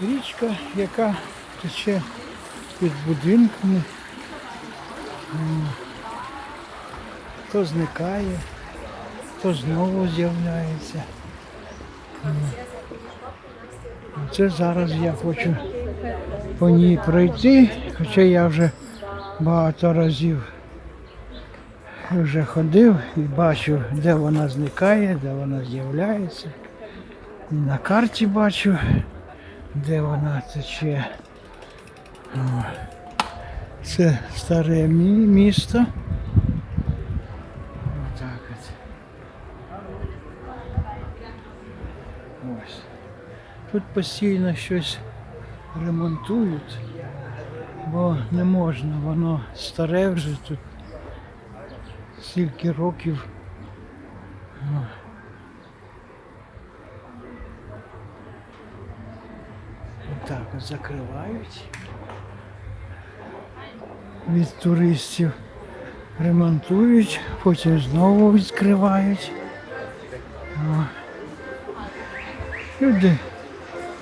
Річка, яка тече під будинками, то зникає, то знову з'являється. Це зараз я хочу по ній пройти, хоча я вже багато разів вже ходив і бачу, де вона зникає, де вона з'являється. І на карті бачу, де вона тече. Це старе місто. Отак от. Ось. Тут постійно щось ремонтують, бо не можна, воно старе вже тут стільки років. Так, закривають від туристів, ремонтують, потім знову відкривають. Люди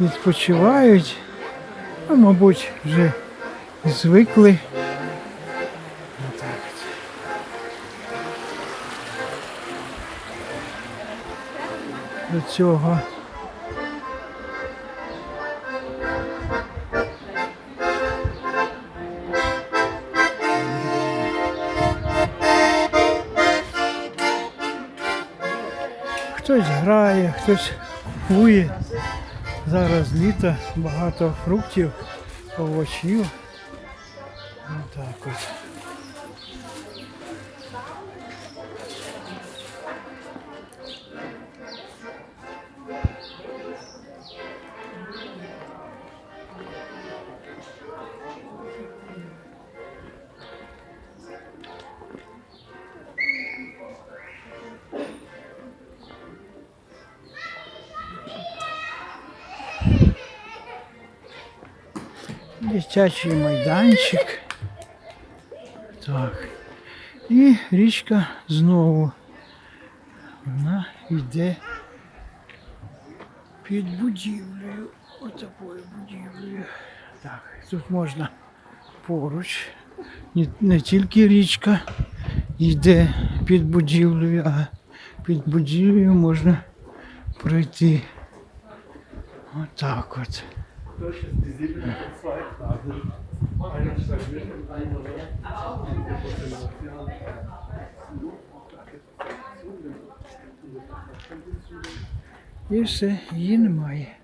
відпочивають, а мабуть, вже звикли. До цього. Хтось грає, хтось кує. Зараз літо, багато фруктів, овочів. Отак от. Дитячий майданчик. Так. І річка знову. Вона йде під будівлею. Отакою будівлею. Так, тут можна поруч. Не, не тільки річка йде під будівлею, а під будівлею можна пройти. Отак от. Durch ist die Siedlung zweifarbig. Einer stagniert І все, її немає.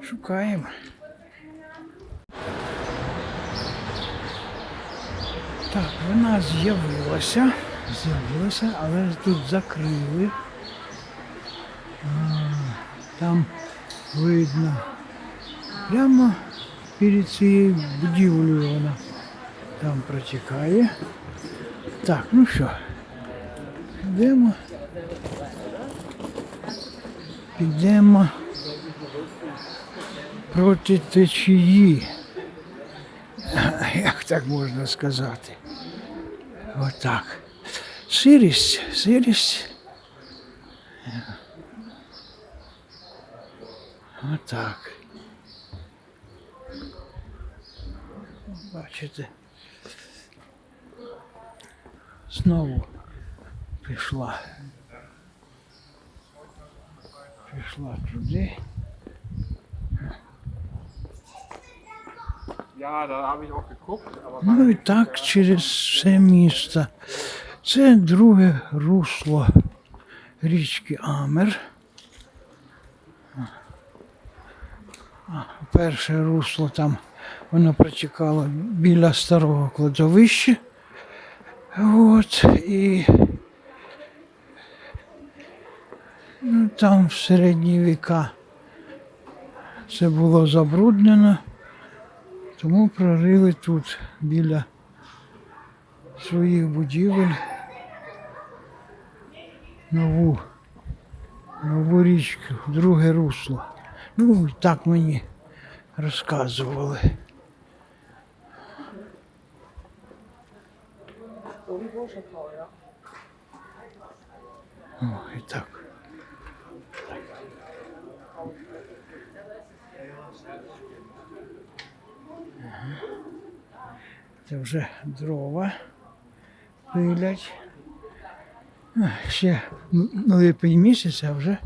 Шукаємо. Так, вона з'явилася. З'явилася, але тут закрили. А, Там видно. Прямо перед цією будівлею вона там протікає. Так, ну що, йдемо. Підемо проти течії. Як так можна сказати? Отак. Сирість, сирість. Отак. Бачите. Знову пішла. Пішла туди. Ну і так через все місто. Це друге русло річки Амер. Перше русло там воно протікало біля старого кладовища. От, і ну, там в середні віка це було забруднено. Тому прорили тут біля своїх будівель нову, нову річку, друге русло. Ну, так мені розказували. О, і так. Це вже дрова пилять. Ще липень місяць, а вже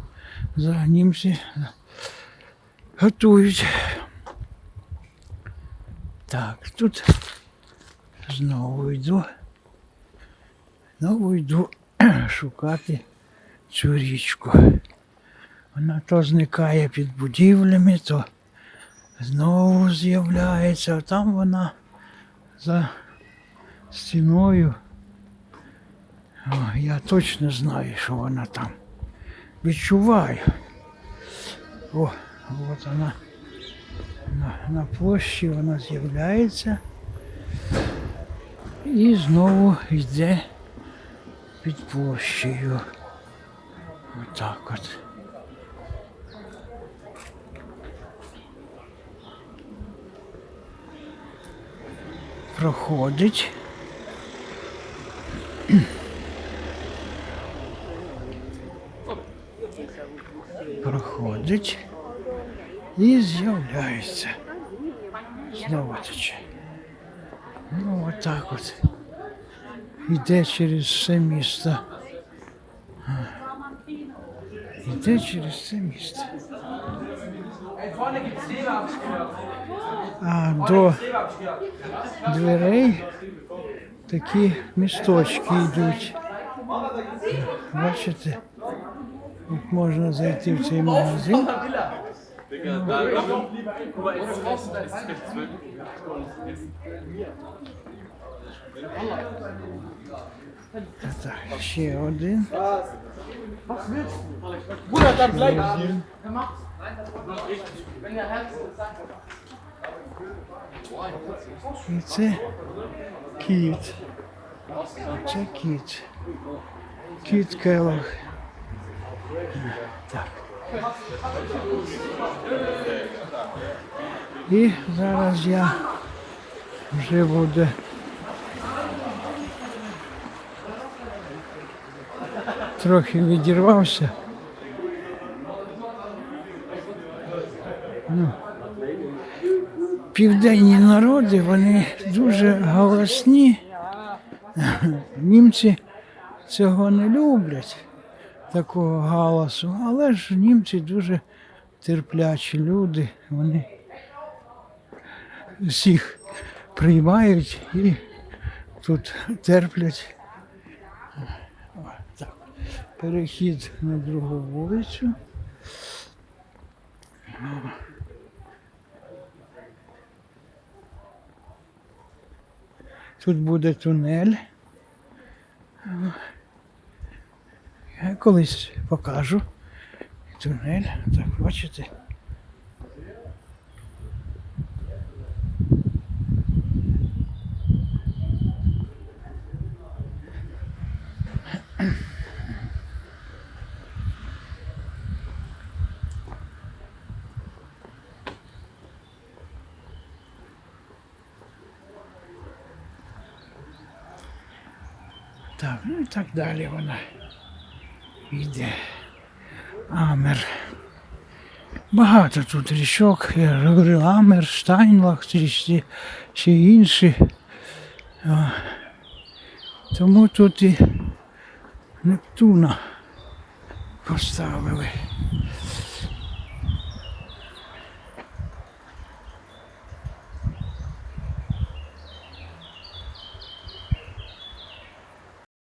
за німці готують. Так, тут знову йду. Знову йду шукати цю річку. Вона то зникає під будівлями, то знову з'являється, а там вона за стіною. О, я точно знаю, що вона там. Відчуваю. О, от вона на, на площі вона з'являється і знову йде під площею. Отак от. Проходить. Проходить і з'являється. Знову тече. Ну, отак от. Іде через все місто. Іде через все місто. А до дверей такі місточки йдуть. Бачите? От можна зайти в цей магазин. Так, ще один. Bruder, dann bleib. І це кіт. Це кіт. Кіт Келлог. Так. І зараз я вже буде. Трохи відірвався. Ну, південні народи, вони дуже голосні. Німці цього не люблять, такого галасу, але ж німці дуже терплячі люди, вони всіх приймають і тут терплять. Так. Перехід на другу вулицю. Тут буде тунель. Я колись покажу. Тунель. Так, бачите. Так, ну і так далі вона йде. Амер. Багато тут річок. Я ж говорив, Амер, Штайнлах, ще, інші. Тому тут і Нептуна поставили.